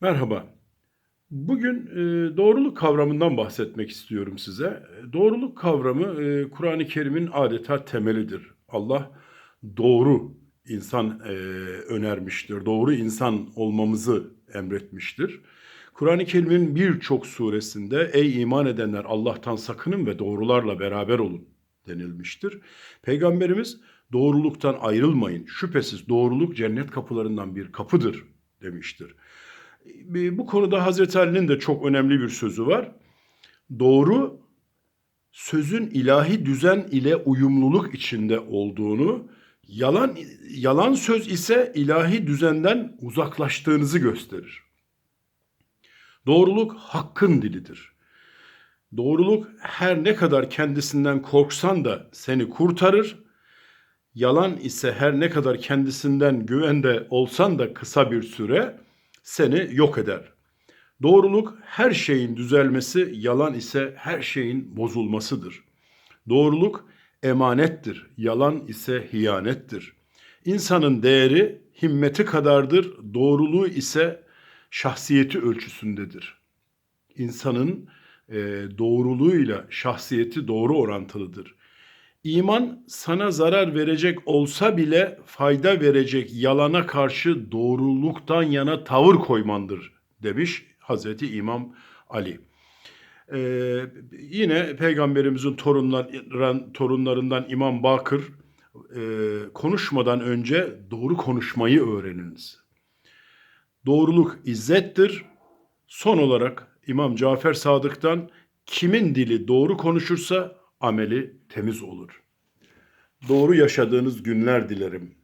Merhaba. Bugün e, doğruluk kavramından bahsetmek istiyorum size. Doğruluk kavramı e, Kur'an-ı Kerim'in adeta temelidir. Allah doğru insan e, önermiştir. Doğru insan olmamızı emretmiştir. Kur'an-ı Kerim'in birçok suresinde ey iman edenler Allah'tan sakının ve doğrularla beraber olun denilmiştir. Peygamberimiz doğruluktan ayrılmayın. Şüphesiz doğruluk cennet kapılarından bir kapıdır demiştir. E, Bu konuda Hazreti Ali'nin de çok önemli bir sözü var. Doğru sözün ilahi düzen ile uyumluluk içinde olduğunu, yalan yalan söz ise ilahi düzenden uzaklaştığınızı gösterir. Doğruluk hakkın dilidir. Doğruluk her ne kadar kendisinden korksan da seni kurtarır. Yalan ise her ne kadar kendisinden güvende olsan da kısa bir süre seni yok eder. Doğruluk her şeyin düzelmesi, yalan ise her şeyin bozulmasıdır. Doğruluk emanettir, yalan ise hiyanettir. İnsanın değeri himmeti kadardır, doğruluğu ise şahsiyeti ölçüsündedir. İnsanın e, doğruluğuyla şahsiyeti doğru orantılıdır. İman sana zarar verecek olsa bile fayda verecek yalana karşı doğruluktan yana tavır koymandır demiş Hazreti İmam Ali. Ee, yine Peygamberimizin torunlar, torunlarından İmam Bakır e, konuşmadan önce doğru konuşmayı öğreniniz. Doğruluk izzettir. Son olarak İmam Cafer Sadık'tan kimin dili doğru konuşursa ameli temiz olur. Doğru yaşadığınız günler dilerim.